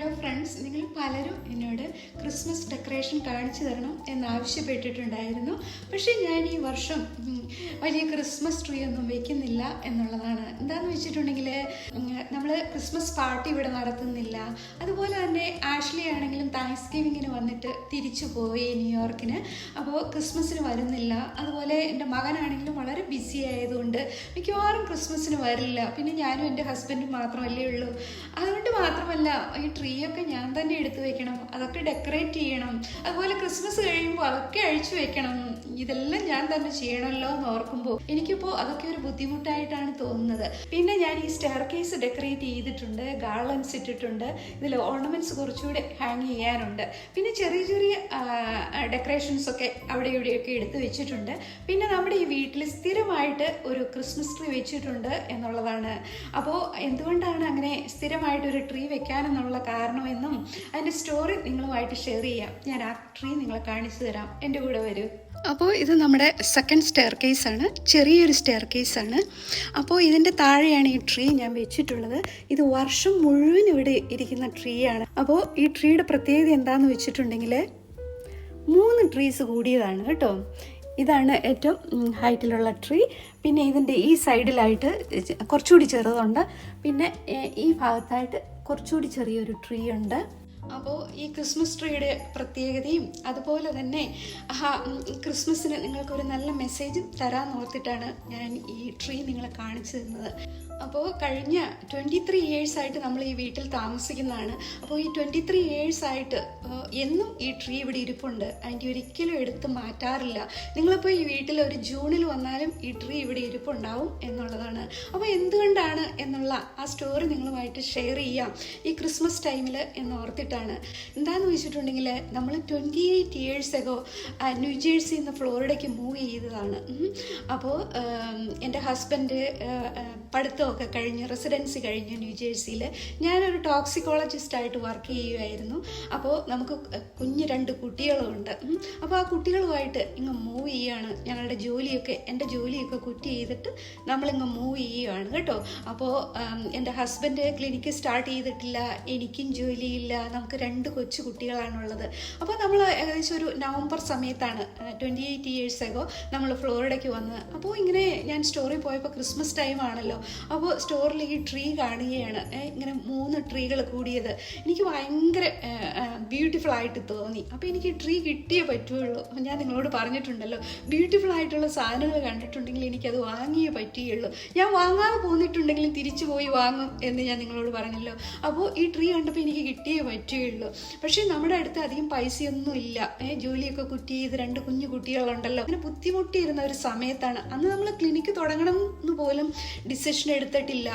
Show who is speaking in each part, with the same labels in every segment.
Speaker 1: Hello friends നിങ്ങൾ പലരും എന്നോട് ക്രിസ്മസ് ഡെക്കറേഷൻ കാണിച്ചു തരണം എന്നാവശ്യപ്പെട്ടിട്ടുണ്ടായിരുന്നു പക്ഷേ ഞാൻ ഈ വർഷം വലിയ ക്രിസ്മസ് ട്രീ ഒന്നും വെക്കുന്നില്ല എന്നുള്ളതാണ്. എന്താണെന്ന് വെച്ചിട്ടുണ്ടെങ്കിൽ നമ്മൾ ക്രിസ്മസ് പാർട്ടി ഇവിടെ നടത്തുന്നില്ല. അതുപോലെ തന്നെ ആഷ്ലി ആണെങ്കിലും താങ്ക്സ് ഗിവിങ്ങിന് വന്നിട്ട് തിരിച്ചു പോയി ന്യൂയോർക്കിന്. അപ്പോൾ ക്രിസ്മസിന് വരുന്നില്ല. അതുപോലെ എന്റെ മകനാണെങ്കിലും വളരെ ബിസി ആയതുകൊണ്ട് മിക്കവാറും ക്രിസ്മസിന് വരില്ല. പിന്നെ ഞാനും എന്റെ ഹസ്ബൻഡും മാത്രമല്ലേ ഉള്ളൂ. അതുകൊണ്ട് മാത്രമല്ല ഈ ട്രീ ഒക്കെ ഞാൻ തന്നെ എടുത്തു വെക്കണം. അതൊക്കെ ഡെക്കറേറ്റ് ചെയ്യണം. അതുപോലെ ക്രിസ്മസ് കഴിയുമ്പോൾ അതൊക്കെ അഴിച്ചു വെക്കണം. ഇതെല്ലാം ഞാൻ തന്നെ ചെയ്യണമല്ലോ എന്ന് ഓർക്കുമ്പോൾ എനിക്കിപ്പോൾ അതൊക്കെ ഒരു ബുദ്ധിമുട്ടായിട്ടാണ് തോന്നുന്നത്. പിന്നെ ഞാൻ ഈ സ്റ്റെയർ കേസ് ഡെക്കറേറ്റ് ചെയ്തിട്ടുണ്ട്. ഗാർലൻസ് ഇട്ടിട്ടുണ്ട്. ഇതിൽ ഓർണമെന്റ്സ് കുറച്ചുകൂടെ ഹാങ് ചെയ്യാനുണ്ട്. പിന്നെ ചെറിയ ചെറിയ ഡെക്കറേഷൻസ് ഒക്കെ അവിടെ ഇവിടെയൊക്കെ എടുത്തു വെച്ചിട്ടുണ്ട്. പിന്നെ നമ്മുടെ ഈ വീട്ടിൽ സ്ഥിരമായിട്ട് ഒരു ക്രിസ്മസ് ട്രീ വെച്ചിട്ടുണ്ട് എന്നുള്ളതാണ്. അപ്പോൾ എന്തുകൊണ്ടാണ് അങ്ങനെ സ്ഥിരമായിട്ട് ഒരു ട്രീ വെക്കാനെന്നുള്ള കാരണമെന്നും അതിന്റെ സ്റ്റോറി നിങ്ങളുമായിട്ട് ഷെയർ ചെയ്യാം. ഞാൻ രാത്രി നിങ്ങളെ കാണിച്ചു തരാം. എന്റെ കൂടെ വരൂ. അപ്പോൾ ഇത് നമ്മുടെ സെക്കൻഡ് സ്റ്റെയർ കേസാണ് ചെറിയൊരു സ്റ്റെയർ കേസാണ് അപ്പോൾ ഇതിന്റെ താഴെയാണ് ഈ ട്രീ ഞാൻ വെച്ചിട്ടുള്ളത്. ഇത് വർഷം മുഴുവൻ ഇവിടെ ഇരിക്കുന്ന ട്രീ ആണ്. അപ്പോൾ ഈ ട്രീയുടെ പ്രത്യേകത എന്താണെന്ന് വെച്ചിട്ടുണ്ടെങ്കിൽ മൂന്ന് ട്രീസ് കൂടിയതാണ് കേട്ടോ. ഇതാണ് ഏറ്റവും ഹൈറ്റിലുള്ള ട്രീ. പിന്നെ ഇതിന്റെ ഈ സൈഡിലായിട്ട് കുറച്ചുകൂടി ചെറുതുണ്ട്. പിന്നെ ഈ ഭാഗത്തായിട്ട് കുറച്ചുകൂടി ചെറിയൊരു ട്രീ ഉണ്ട്. അപ്പോൾ ഈ ക്രിസ്മസ് ട്രീയുടെ പ്രത്യേകതയും അതുപോലെ തന്നെ ക്രിസ്മസിന് നിങ്ങൾക്കൊരു നല്ല മെസ്സേജും തരാൻ ഓർത്തിട്ടാണ് ഞാൻ ഈ ട്രീ നിങ്ങളെ കാണിച്ചു തന്നത് അപ്പോൾ കഴിഞ്ഞ ട്വന്റി ത്രീ ആയിട്ട് നമ്മൾ ഈ വീട്ടിൽ താമസിക്കുന്നതാണ്. അപ്പോൾ ഈ ട്വന്റി ത്രീ ആയിട്ട് എന്നും ഈ ട്രീ ഇവിടെ ഇരിപ്പുണ്ട്. അതിന്റെ ഒരിക്കലും എടുത്ത് മാറ്റാറില്ല. നിങ്ങളിപ്പോൾ ഈ വീട്ടിൽ ഒരു ജൂണിൽ വന്നാലും ഈ ട്രീ ഇവിടെ ഇരിപ്പുണ്ടാവും എന്നുള്ളതാണ്. അപ്പോൾ എന്തുകൊണ്ടാണ് എന്നുള്ള ആ സ്റ്റോറി നിങ്ങളുമായിട്ട് ഷെയർ ചെയ്യാം. ഈ ക്രിസ്മസ് ടൈമിൽ എന്ന് ഓർത്തിട്ടാണ്. എന്താണെന്ന് വെച്ചിട്ടുണ്ടെങ്കിൽ നമ്മൾ ട്വന്റി എയ്റ്റ് ഇയേഴ്സ് എഗോ ന്യൂജേഴ്സിയിൽ നിന്ന് ഫ്ലോറിഡയ്ക്ക് മൂവ് ചെയ്തതാണ്. അപ്പോൾ എന്റെ ഹസ്ബൻഡ് പഠിത്തമൊക്കെ കഴിഞ്ഞ് റെസിഡൻസി കഴിഞ്ഞ് ന്യൂജേഴ്സിയിൽ ഞാനൊരു ടോക്സിക്കോളജിസ്റ്റായിട്ട് വർക്ക് ചെയ്യുമായിരുന്നു അപ്പോൾ നമുക്ക് കുഞ്ഞ് രണ്ട് കുട്ടികളുമുണ്ട് അപ്പോൾ ആ കുട്ടികളുമായിട്ട് ഇങ്ങ് മൂവ് ചെയ്യുകയാണ് ഞങ്ങളുടെ ജോലിയൊക്കെ എന്റെ ജോലിയൊക്കെ കുറ്റി ചെയ്തിട്ട് നമ്മളിങ്ങ് മൂവ് ചെയ്യുകയാണ് കേട്ടോ. അപ്പോൾ എന്റെ ഹസ്ബൻഡ് ക്ലിനിക്ക് സ്റ്റാർട്ട് ചെയ്തിട്ടില്ല. എനിക്കും ജോലിയില്ല. നമുക്ക് രണ്ട് കൊച്ചു കുട്ടികളാണുള്ളത്. അപ്പോൾ നമ്മൾ ഏകദേശം ഒരു നവംബർ സമയത്താണ് ട്വന്റി എയ്റ്റ് ഇയേഴ്സ് ആകോ നമ്മൾ ഫ്ലോറിഡയ്ക്ക് വന്നത്. അപ്പോൾ ഇങ്ങനെ ഞാൻ സ്റ്റോറി പോയപ്പോൾ ക്രിസ്മസ് ടൈം ആണല്ലോ. സ്റ്റോറിൽ ഈ ട്രീ കാണുകയാണ്. ഇങ്ങനെ മൂന്ന് ട്രീകൾ കൂടിയത്. എനിക്ക് ഭയങ്കര ബ്യൂട്ടിഫുൾ ആയിട്ട് തോന്നി. അപ്പോൾ എനിക്ക് ട്രീ കിട്ടിയേ പറ്റുള്ളൂ. ഞാൻ നിങ്ങളോട് പറഞ്ഞിട്ടുണ്ടല്ലോ ബ്യൂട്ടിഫുൾ ആയിട്ടുള്ള സാധനങ്ങൾ കണ്ടിട്ടുണ്ടെങ്കിൽ എനിക്കത് വാങ്ങിയേ പറ്റുകയുള്ളൂ. ഞാൻ വാങ്ങാതെ പോന്നിട്ടുണ്ടെങ്കിലും തിരിച്ചു പോയി വാങ്ങും എന്ന് ഞാൻ നിങ്ങളോട് പറഞ്ഞല്ലോ. അപ്പോൾ ഈ ട്രീ കണ്ടപ്പോൾ എനിക്ക് കിട്ടിയേ പറ്റുകയുള്ളൂ. പക്ഷേ നമ്മുടെ അടുത്ത് അധികം പൈസയൊന്നും ഇല്ല. ജോലിയൊക്കെ കുറ്റി ചെയ്ത് രണ്ട് കുഞ്ഞു കുട്ടികളുണ്ടല്ലോ. അങ്ങനെ ബുദ്ധിമുട്ടിയിരുന്ന ഒരു സമയത്താണ്. അന്ന് നമ്മൾ ക്ലിനിക്ക് തുടങ്ങണം എന്ന് പോലും ഡിസിഷൻ എടുത്തിട്ടില്ല.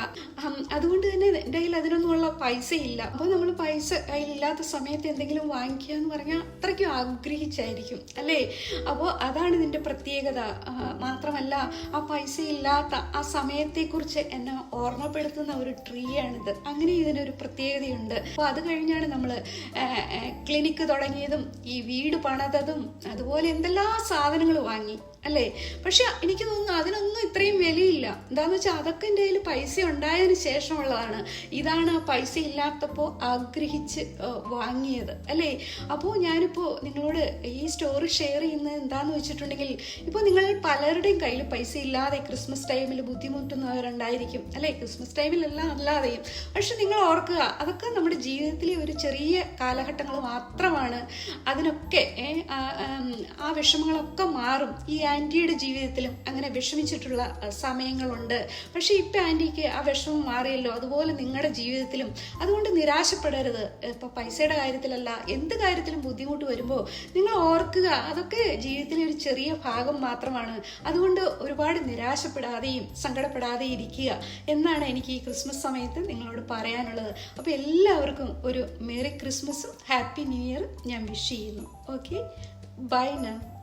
Speaker 1: അതുകൊണ്ട് തന്നെ എന്റെ കയ്യിൽ അതിനൊന്നുമുള്ള പൈസ ഇല്ല. അപ്പോൾ നമ്മൾ പൈസ കയ്യിലില്ലാത്ത സമയത്ത് എന്തെങ്കിലും വാങ്ങിക്കുക എന്ന് പറഞ്ഞാൽ അത്രയ്ക്കും ആഗ്രഹിച്ചായിരിക്കും അല്ലേ? അപ്പോൾ അതാണ് ഇതിന്റെ പ്രത്യേകത. മാത്രമല്ല ആ പൈസ ഇല്ലാത്ത ആ സമയത്തെക്കുറിച്ച് എന്നെ ഓർമ്മപ്പെടുത്തുന്ന ഒരു ട്രീ ആണിത് അങ്ങനെ ഇതിനൊരു പ്രത്യേകതയുണ്ട്. അപ്പോൾ അത് കഴിഞ്ഞാണ് നമ്മൾ ക്ലിനിക്ക് തുടങ്ങിയതും ഈ വീട് പണിതതും അതുപോലെ എന്തെല്ലാം സാധനങ്ങൾ വാങ്ങി അല്ലേ? പക്ഷെ എനിക്ക് തോന്നുന്നു അതിനൊന്നും ഇത്രയും വിലയില്ല. എന്താണെന്ന് വെച്ചാൽ അതൊക്കെ എന്റെ പൈസ ഉണ്ടായതിന് ശേഷമുള്ളതാണ്. ഇതാണ് പൈസ ഇല്ലാത്തപ്പോൾ ആഗ്രഹിച്ച് വാങ്ങിയത്. അല്ലേ? അപ്പോൾ ഞാനിപ്പോൾ നിങ്ങളോട് ഈ സ്റ്റോറി ഷെയർ ചെയ്യുന്നത് എന്താന്ന് വെച്ചിട്ടുണ്ടെങ്കിൽ ഇപ്പോൾ നിങ്ങൾ പലരുടെയും കയ്യിൽ പൈസ ഇല്ലാതെ ക്രിസ്മസ് ടൈമിൽ ബുദ്ധിമുട്ടുന്നവരുണ്ടായിരിക്കും. അല്ലേ? ക്രിസ്മസ് ടൈമിലെല്ലാം അല്ലാതെയും. പക്ഷെ നിങ്ങൾ ഓർക്കുക അതൊക്കെ നമ്മുടെ ജീവിതത്തിലെ ഒരു ചെറിയ കാലഘട്ടങ്ങൾ മാത്രമാണ്. അതിനൊക്കെ ആം, വിഷമങ്ങളൊക്കെ മാറും. ഈ ആന്റിയുടെ ജീവിതത്തിലും അങ്ങനെ വിഷമിച്ചിട്ടുള്ള സമയങ്ങളുണ്ട്. പക്ഷേ ഇപ്പം ആന്റിക്ക് ആ വിഷമം മാറിയല്ലോ? അതുപോലെ നിങ്ങളുടെ ജീവിതത്തിലും. അതുകൊണ്ട് നിരാശപ്പെടരുത്. ഇപ്പോൾ പൈസയുടെ കാര്യത്തിലല്ല എന്ത് കാര്യത്തിലും ബുദ്ധിമുട്ട് വരുമ്പോൾ നിങ്ങൾ ഓർക്കുക അതൊക്കെ ജീവിതത്തിലെ ഒരു ചെറിയ ഭാഗം മാത്രമാണ്. അതുകൊണ്ട് ഒരുപാട് നിരാശപ്പെടാതെയും സങ്കടപ്പെടാതെയും ഇരിക്കുക എന്നാണ് എനിക്ക് ഈ ക്രിസ്മസ് സമയത്ത് നിങ്ങളോട് പറയാനുള്ളത്. അപ്പോൾ എല്ലാവർക്കും ഒരു മേരി ക്രിസ്മസും ഹാപ്പി ന്യൂ ഇയർ ഞാൻ വിഷ് ചെയ്യുന്നു. ഓക്കെ? Bye now